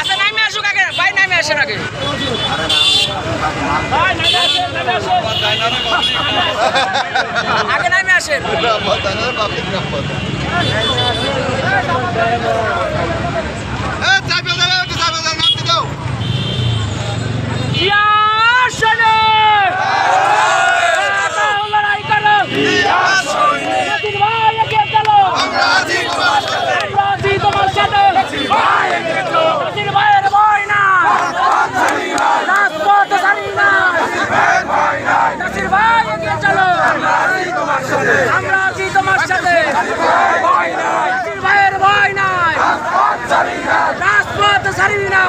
আচ্ছা নামে আসুক আগে ভাই নামে আসেন আগে। আগে নামে আসেন। சரிவினாய்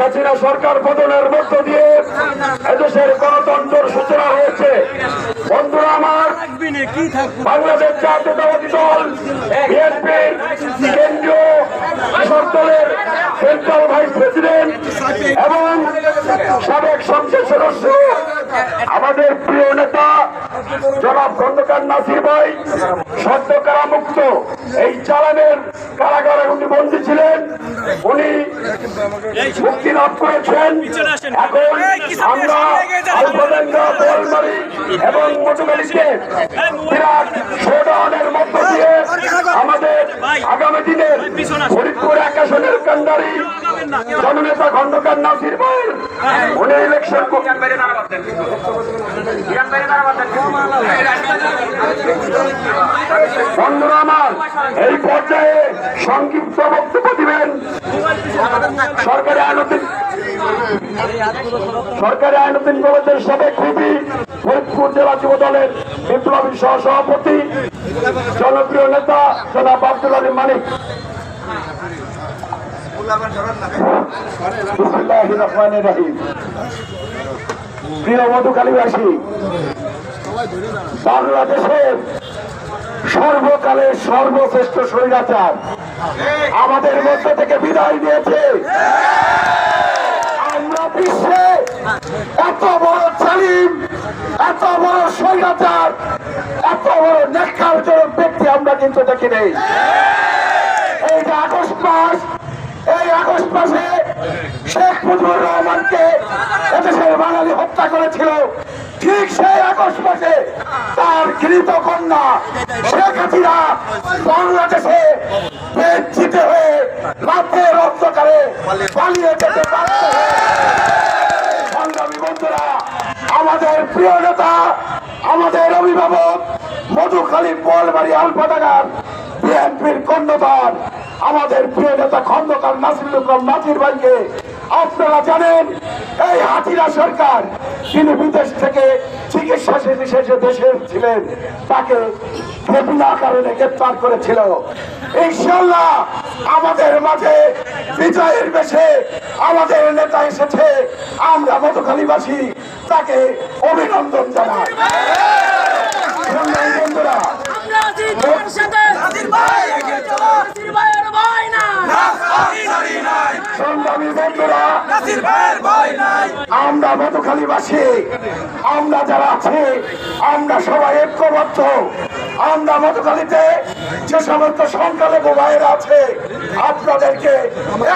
শেখ সরকার পতনের মধ্য দিয়ে এদেশের গণতন্ত্রের সূচনা হয়েছে। বন্ধুরা আমার, বাংলাদেশ জাতীয়তাবাদী দল বিএনপির কেন্দ্রীয় কৃষক দলের সেন্ট্রাল ভাইস প্রেসিডেন্ট এবং সাবেক সংসদ সদস্য, আমাদের প্রিয় নেতা জনাব খন্দকার নাসির ভাই, সদ্য কারামুক্ত। এই চালানের কারাগারে উনি বন্দী ছিলেন। মুক্তি লাভ করেছেন এখন আমরা এবং মধুমারিতে বিরাট শোডাউনের মধ্য দিয়ে আমাদের আগামী দিনের ফরিদপুর এক আসনের কান্ডারি জননেতা খন্দকার নাসির ভাই উনি ইলেকশন বন্ধুরা আমার এই পর্যায়ে সংক্ষিপ্ত বক্তব্য দিবেন। সরকারি আইনতিন সরকারি আইনতিন কলেজের সাবেক খুবই ফরিদপুর জেলা যুব দলের বিপ্লবী সহ সভাপতি জনপ্রিয় নেতা জনাব আব্দুল আলী মানিক। বাংলাদেশের সর্বশ্রেষ্ঠ স্বৈরাচার আমাদের মধ্য থেকে বিদায় দিয়েছে আমরা বিশ্বে এত বড় চালিম এত বড় স্বৈরাচার, এত বড় নেখারজনক ব্যক্তি আমরা কিন্তু দেখি নেই এই আগস্ট মাস এই আগস্ট মাসে শেখ মুজিবুর রহমানকে এদেশের বাঙালি হত্যা করেছিল। ঠিক সেই আগস্ট মাসে তার ঘৃত কন্যা শেখ হাসিনা বাংলাদেশে বেঞ্চিতে হয়ে রাতের অন্ধকারে পালিয়ে যেতে পারত সংগ্রামী বন্ধুরা, আমাদের প্রিয় নেতা, আমাদের অভিভাবক মধুখালী পোলবাড়ি আলপাটাগার বিএনপির কর্ণধার আমাদের প্রিয় নেতা খন্দকার নাসিরুল ইসলাম নাসির ভাইকে আপনারা জানেন এই হাতিরা সরকার তিনি বিদেশ থেকে চিকিৎসা শেষে দেশে ছিলেন তাকে বিভিন্ন কারণে গ্রেপ্তার করেছিল। ইনশাল্লাহ আমাদের মাঝে বিজয়ের বেশে আমাদের নেতা এসেছে। আমরা মধুখালীবাসী তাকে অভিনন্দন জানাই। বন্ধুরা আমরা আছি তোমার সাথে নাসির ভাই এগিয়ে চলো নাসির ভাইয়ের ভয় নাই সংগ্রামী বন্ধুরা আমরা মধুখালীবাসী আমরা যারা আছি, আমরা সবাই ঐক্যবদ্ধ। আমরা মধুখালীতে যে সমস্ত সংখ্যালঘু ভাইয়েরা আছে, আপনাদেরকে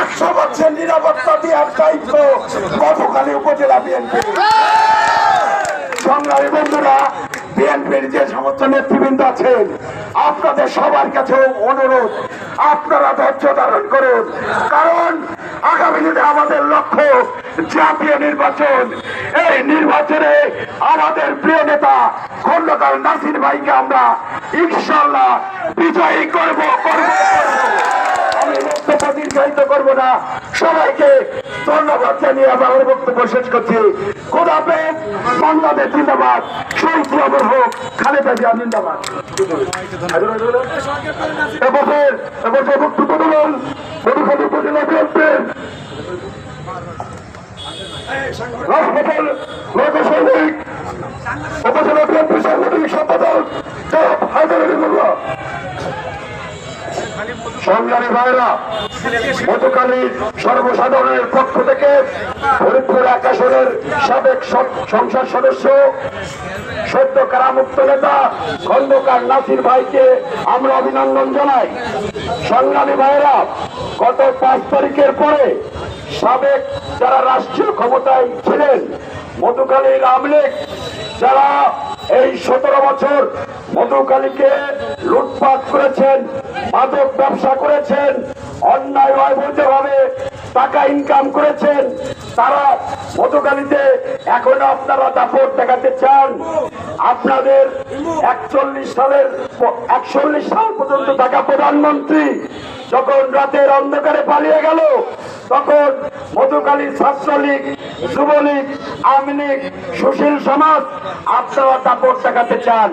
একশো বছর নিরাপত্তা দেওয়ার দায়িত্ব মধুখালী উপজেলা বিএনপি। সংগ্রামী বন্ধুরা, বিএনপির যে সমস্ত নেতৃবৃন্দ আছেন, আপনাদের সবার কাছে অনুরোধ, আপনারা ধৈর্য ধারণ করুন। কারণ আগামী দিনে আমাদের লক্ষ্য জাতীয় নির্বাচন। এই নির্বাচনে আমাদের প্রিয় নেতা খন্দকার নাসির ভাইকে আমরা ইনশাল্লাহ বিজয়ী করব। আমি বক্তব্য দীর্ঘায়িত করব না। সবাইকে ধন্যবাদ জানিয়ে আমার বক্তব্য শেষ করছি। খোদাফেজ বাংলাদেশ জিন্দাবাদ। শহীদ অমর হোক, খালেদা জিয়া জিন্দাবাদ। এবছর এবছর বক্তব্য দেবেন মধুখালী উপজেলা বিএনপির হাসপাতাল লোক উপজেলা বিএনপি সাংগঠনিক সম্পাদক হায়দার আলী মোল্লা সংগ্রামী ভাইরা, গতকালই সর্বসাধারণের পক্ষ থেকে ফরিদপুর এক আসনের সাবেক সংসদ সদস্য, সদ্য কারামুক্ত নেতা খন্দকার নাসির ভাইকে আমরা অভিনন্দন জানাই। সংগ্রামী ভাইরা, গত পাঁচ তারিখের পরে সাবেক যারা রাষ্ট্রীয় ক্ষমতায় ছিলেন মধুকালীর আমলেক যারা এই সতেরো বছর মধুকালীকে লুটপাট করেছেন মাদক ব্যবসা করেছেন, অন্যায় অবৈধভাবে টাকা ইনকাম করেছেন, তারা মধুকালীতে এখনও আপনারা দাপট দেখাতে চান। আপনাদের একচল্লিশ সালের একচল্লিশ সাল পর্যন্ত থাকা প্রধানমন্ত্রী যখন রাতের অন্ধকারে পালিয়ে গেল, তখন মধুকালী ছাত্রলীগ, যুবলীগ, আওয়ামী লীগ, সুশীল সমাজ আপনারা দাপট দেখাতে চান।